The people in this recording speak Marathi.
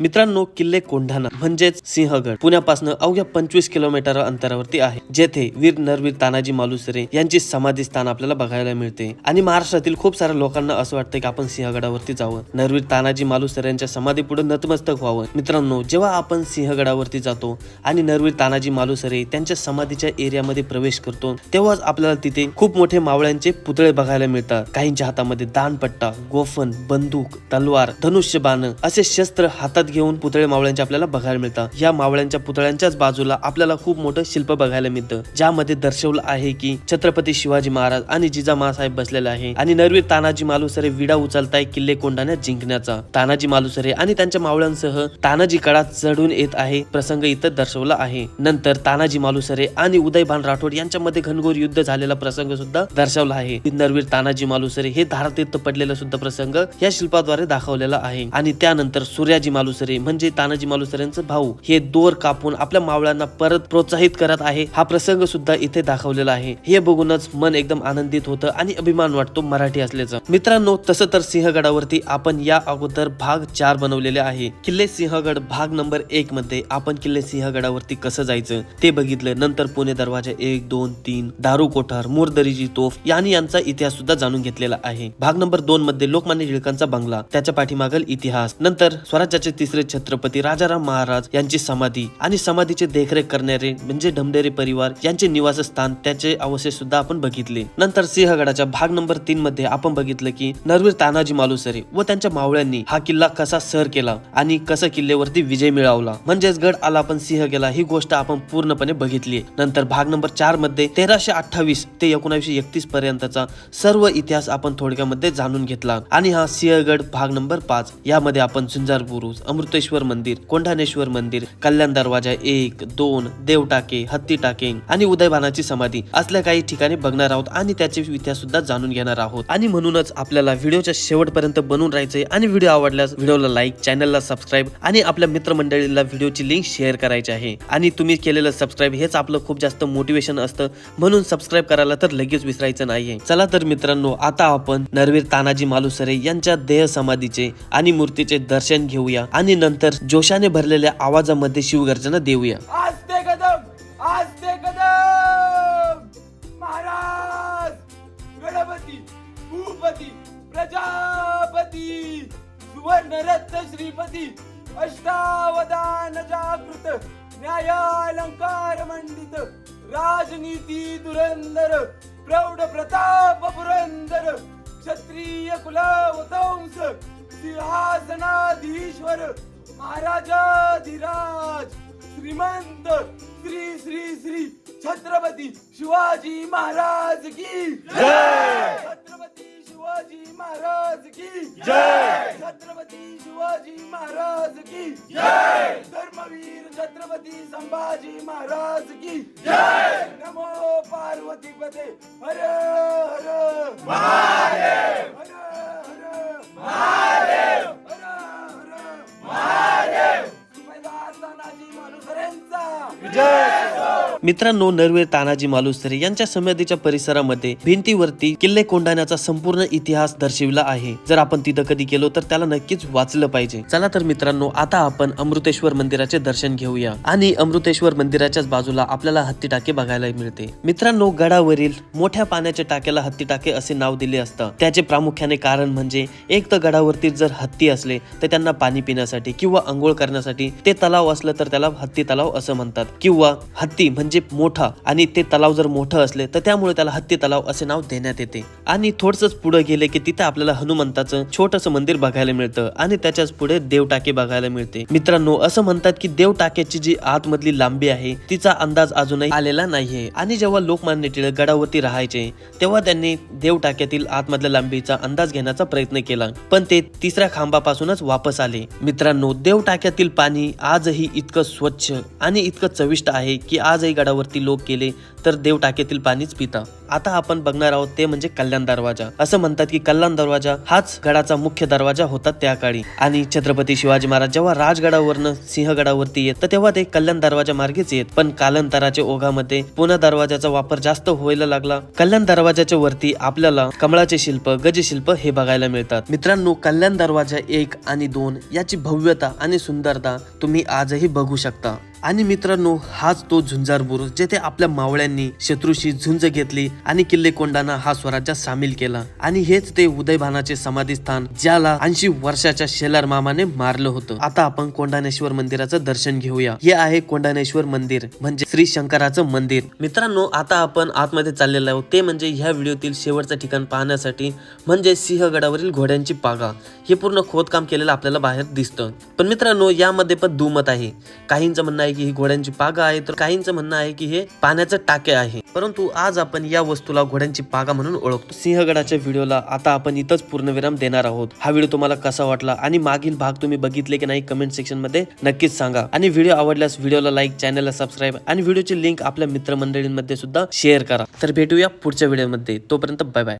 मित्रांनो किल्ले कोंढाणा म्हणजेच सिंहगड पुण्यापासून अवघ्या पंचवीस किलोमीटर अंतरावरती आहे जेथे वीर नरवीर तानाजी मालुसरे यांची समाधी स्थान आपल्याला बघायला मिळते. आणि महाराष्ट्रातील खूप साऱ्या लोकांना असं वाटतं की आपण सिंहगडावरती जावं. नरवीर तानाजी मालुसरे यांच्या समाधी पुढे नतमस्तक व्हावं. मित्रांनो जेव्हा आपण सिंहगडावरती जातो आणि नरवीर तानाजी मालुसरे त्यांच्या समाधीच्या एरियामध्ये प्रवेश करतो तेव्हाच आपल्याला तिथे खूप मोठे मावळ्यांचे पुतळे बघायला मिळतात. काहींच्या हातामध्ये दानपट्टा गोफन बंदूक तलवार धनुष्यबाण असे शस्त्र हातात घेऊन पुतळे मावळ्यांचे आपल्याला बघायला मिळतात. या मावळ्यांच्या पुतळ्यांच्याच बाजूला आपल्याला खूप मोठं शिल्प बघायला मिळतं. ज्यामध्ये दर्शवलं आहे की छत्रपती शिवाजी महाराज आणि जिजा महासाहेब बसलेले आहे आणि नरवीर तानाजी मालुसरे विडा उचलताय किल्ले कोंढाण्यात जिंकण्याचा. तानाजी मालुसरे आणि त्यांच्या मावळ्यांसह तानाजी कडा चढून येत आहे प्रसंग इथं दर्शवला आहे. नंतर तानाजी मालुसरे आणि उदयभान राठोड यांच्यामध्ये घनघोर युद्ध झालेला प्रसंग सुद्धा दर्शवला आहे. नरवीर तानाजी मालुसरे हे धारातीर्थ पडलेला सुद्धा प्रसंग या शिल्पाद्वारे दाखवलेला आहे. आणि त्यानंतर सूर्याजी मालुसरे म्हणजे तानाजी मालुसरेंचं भाऊ हे दोर कापून आपल्या मावळ्यांना परत प्रोत्साहित करत आहे. हा प्रसंग सुद्धा इथे दाखवलेला आहे. हे बघूनच मन एकदम आनंदित होतं आणि अभिमान वाटतो मराठी असल्याचं. मित्रांनो तसं तर सिंहगडावरती आपण या अगोदर भाग चार बनवलेले आहे. किल्ले सिंहगड भाग नंबर एक मध्ये आपण किल्ले सिंहगडावरती कसं जायचं ते बघितलं. नंतर पुणे दरवाजा एक दोन तीन दारू कोठार मुरदरीजी तोफ यांनी यांचा इतिहास सुद्धा जाणून घेतलेला आहे. भाग नंबर दोन मध्ये लोकमान्य टिळकांचा बंगला त्याच्या पाठीमागल इतिहास. नंतर स्वराज्याचे तिसरे छत्रपती राजाराम महाराज यांची समाधी आणि समाधीचे देखरेख करणारे म्हणजे ढमढेरे परिवार यांचे निवासस्थान त्याचे अवशेष सुद्धा आपण बघितले. नंतर सिंहगडाच्या भाग नंबर तीन मध्ये आपण बघितलं की नरवीर तानाजी मालुसरे व त्यांच्या मावळ्यांनी हा किल्ला कसा सर केला आणि कसं किल्ल्यावरती विजय मिळवला. म्हणजेच गड आला आपण सिंह गेला ही गोष्ट आपण पूर्णपणे बघितली नंतर भाग नंबर चारमध्ये तेराशे अठ्ठावीस ते एकोणीसशे एकतीस पर्यंतचा सर्व इतिहास आपण थोडक्यामध्ये जाणून घेतला. आणि हा सिंहगड भाग नंबर पाच यामध्ये आपण झुंजार बुरुज अमृतेश्वर मंदिर कोंढाणेश्वर मंदिर कल्याण दरवाजा एक दोन देवटाके हत्ती टाके आणि उदयभानाची समाधी असल्या काही ठिकाणी बघणार आहोत आणि त्याचे इतिहास सुद्धा जाणून घेणार आहोत. आणि म्हणूनच आपल्याला व्हिडिओच्या शेवटपर्यंत बनून राहायचंय आणि व्हिडिओ आवडल्यास व्हिडिओला लाईक चॅनलला सबस्क्राईब आणि आपल्या मित्रमंडळीला व्हिडिओची लिंक शेअर करायची आहे. आणि तुम्ही केलेलं सबस्क्राईब हेच आपलं खूप जास्त मोटिवेशन असतं. म्हणून सबस्क्राईब करायला तर लगेच विसरायचं नाहीये. चला तर मित्रांनो आता आपण नरवीर तानाजी मालुसरे यांच्या देह समाधीचे आणि मूर्तीचे दर्शन घेऊया. आणि नंतर जोशाने भरलेल्या आवाजामध्ये शिवगर्जना देऊया. आज ते कदम! आज महाराज गणपती भूपती प्रजापती सुवर्ण श्रीपती अष्टावधान जागृत न्यायालंकार मंडित राजनीती दुरंदर प्रौढ प्रताप पुरंदर क्षत्रिय कुलवतंस सिंहासनाधीश्वर महाराजाधिराज श्रीमंत श्री श्री श्री छत्रपती शिवाजी महाराज की जय! छत्रपती शिवाजी महाराज की जय! छत्रपती शिवाजी महाराज की जय! धर्मवीर छत्रपती संभाजी महाराज की जय! नमो पार्वती पते हर हर महादेव! मालुसरेंचा मित्रांनो नरवीर तानाजी मालुसरे यांच्या समाधीच्या परिसरामध्ये भिंतीवरती किल्ले कोंडाण्याचा संपूर्ण इतिहास दर्शविला आहे. जर आपण तिथं कधी गेलो तर त्याला नक्कीच वाचलं पाहिजे. चला तर मित्रांनो आता आपण अमृतेश्वर मंदिराचे दर्शन घेऊया. आणि अमृतेश्वर मंदिराच्याच बाजूला आपल्याला हत्ती टाके बघायला मिळते. मित्रांनो गडावरील मोठ्या पाण्याच्या टाक्याला हत्ती टाके असे नाव दिले असतं. त्याचे प्रामुख्याने कारण म्हणजे एक तर गडावरती जर हत्ती असले तर त्यांना पाणी पिण्यासाठी किंवा आंघोळ करण्यासाठी ते तलाव असलं तर त्याला हत्ती तलाव असं म्हणतात. किंवा हत्ती म्हणजे म्हणजे मोठा आणि ते तलाव जर मोठं असले तर त्यामुळे त्याला हत्ती तलाव असे नाव देण्यात येते. आणि थोडसंच पुढे गेले की तिथे आपल्याला हनुमंताचं छोटस मंदिर बघायला मिळतं आणि त्याच्याच पुढे देवटाके बघायला मिळते. मित्रांनो असं म्हणतात की देवटाक्याची जी आतमधली लांबी आहे तिचा अंदाज अजूनही आलेला नाहीये. आणि जेव्हा लोकमान्य टिळक गडावरती राहायचे तेव्हा त्यांनी देवटाक्यातील आतमधल्या लांबीचा अंदाज घेण्याचा प्रयत्न केला. पण ते तिसऱ्या खांबापासूनच वापस आले. मित्रांनो देवटाक्यातील पाणी आजही इतकं स्वच्छ आणि इतकं चविष्ट आहे की आजही गडावरती लोक गेले तर देव टाकेतील पाणीच पिता. आता आपण बघणार आहोत ते म्हणजे कल्याण दरवाजा. असं म्हणतात की कल्याण दरवाजा हाच गडाचा मुख्य दरवाजा होता त्या काळी. आणि छत्रपती शिवाजी महाराज जेव्हा राजगडावरनं सिंहगडावरती येत तेव्हा ते कल्याण दरवाजा मार्गेच येत. पण कालांतराच्या ओघामध्ये पुन्हा दरवाजाचा वापर जास्त व्हायला लागला. कल्याण दरवाजाच्या वरती आपल्याला कमळाचे शिल्प गजशिल्प हे बघायला मिळतात. मित्रांनो कल्याण दरवाजा एक आणि दोन याची भव्यता आणि सुंदरता तुम्ही आजही बघू शकता. आणि मित्रांनो हाच तो झुंजार बुरुज जेथे आपल्या मावळ्यांनी शत्रूशी झुंज घेतली आणि किल्ले कोंडाना हा स्वराज्यात सामील केला. आणि हेच ते उदयभानाचे समाधी स्थान ज्याला ऐंशी वर्षाच्या शेलार मामाने मारलं होतं. आता आपण कोंडानेश्वर मंदिराचं दर्शन घेऊया. हे आहे कोंडानेश्वर मंदिर म्हणजे श्री शंकराचं मंदिर. मित्रांनो आता आपण आतमध्ये चाललेलो आहोत. ते म्हणजे ह्या व्हिडिओतील शेवटचं ठिकाण पाहण्यासाठी म्हणजे सिंहगडावरील घोड्यांची पागा. हे पूर्ण खोदकाम केलेलं आपल्याला बाहेर दिसतं. पण मित्रांनो यामध्ये पण दुमत आहे. काहींचं म्हणणं आहे की ही घोड्यांची पागा आहे तर काहींचं म्हणणं आहे की हे पाण्याचं टाके आहे. परंतु आज आपण या वस्तूला घोड्यांची पागा म्हणून ओळखतो. सिंहगडाच्या व्हिडिओला आता आपण इथंच पूर्णविराम देणार आहोत. हा व्हिडिओ तुम्हाला कसा वाटला आणि मागील भाग तुम्ही बघितले की नाही कमेंट सेक्शनमध्ये नक्कीच सांगा. आणि व्हिडिओ आवडल्यास व्हिडिओला लाईक चॅनलला सबस्क्राईब आणि व्हिडिओची लिंक आपल्या मित्रमंडळींमध्ये सुद्धा शेअर करा. तर भेटूया पुढच्या व्हिडिओमध्ये तोपर्यंत बाय बाय